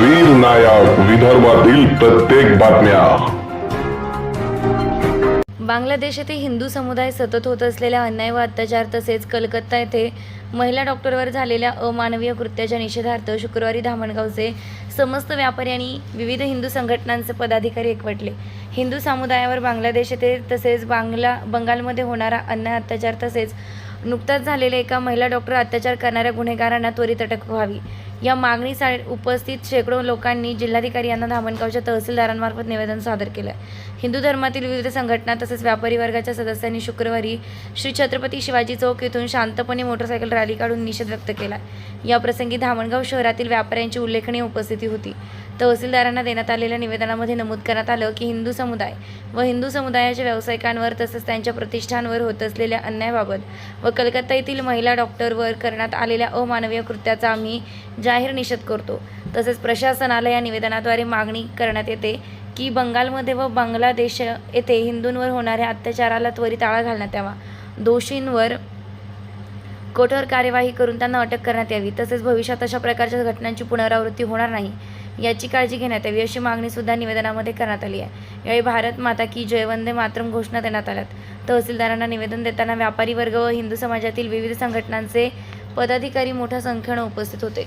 वीर नायक विदर्भातील प्रत्येक बातम्या. बांगलादेश येथे हिंदू समुदाय सतत होत असलेल्या अन्याय व अत्याचार तसेच कलकत्ता येथे महिला डॉक्टरवर झालेल्या अमानवीय कृत्याच्या निषेधार्थ शुक्रवारी धामणगावचे समस्त व्यापारी आणि विविध हिंदू संघटनांचे पदाधिकारी एकवटले. हिंदू समुदायावर बांगलादेश येथे तसेच बांगला बंगालमध्ये होणारा अन्याय अत्याचार तसेच नुकताच झालेल्या एका महिला डॉक्टर अत्याचार करणाऱ्या गुन्हेगारांना त्वरित अटक व्हावी. या मागणीसाठी उपस्थित शेकडो लोकांनी जिल्हाधिकारी यांना धामणगावच्या तहसीलदारांमार्फत निवेदन सादर केलं हिंदू धर्मातील विविध संघटना तसेच व्यापारी वर्गाच्या सदस्यांनी शुक्रवारी श्री छत्रपती शिवाजी चौक येथून शांतपणे मोटरसायकल रॅली काढून निषेध व्यक्त केला याप्रसंगी धामणगाव शहरातील व्यापाऱ्यांची उल्लेखनीय उपस्थिती होती. तहसीलदारांना देण्यात आलेल्या निवेदनामध्ये नमूद करण्यात आलं की हिंदू समुदाय व हिंदू समुदायाच्या व्यावसायिकांवर तसेच त्यांच्या प्रतिष्ठानवर होत असलेल्या अन्यायाबाबत व कलकत्ता येथील महिला डॉक्टरवर करण्यात आलेल्या अमानवीय कृत्याचा आम्ही जाहीर निषेध करतो. तसेच प्रशासनाला या निवेदनाद्वारे मागणी करण्यात येते की बंगालमध्ये व बांगलादेश येथे हिंदूंवर होणाऱ्या अत्याचाराला त्वरित आळा घालण्यात यावा. दोषींवर कठोर कार्यवाही करून त्यांना अटक करण्यात यावी. तसेच भविष्यात अशा प्रकारच्या घटनांची पुनरावृत्ती होणार नाही याची काळजी घेण्यात यावी अशी मागणीसुद्धा निवेदनामध्ये करण्यात आली आहे. यावेळी भारत माता की जय वंदे मातरम घोषणा देण्यात आल्यात. तहसीलदारांना निवेदन देताना व्यापारी वर्ग व हिंदू समाजातील विविध संघटनांचे पदाधिकारी मोठ्या संख्येनं उपस्थित होते.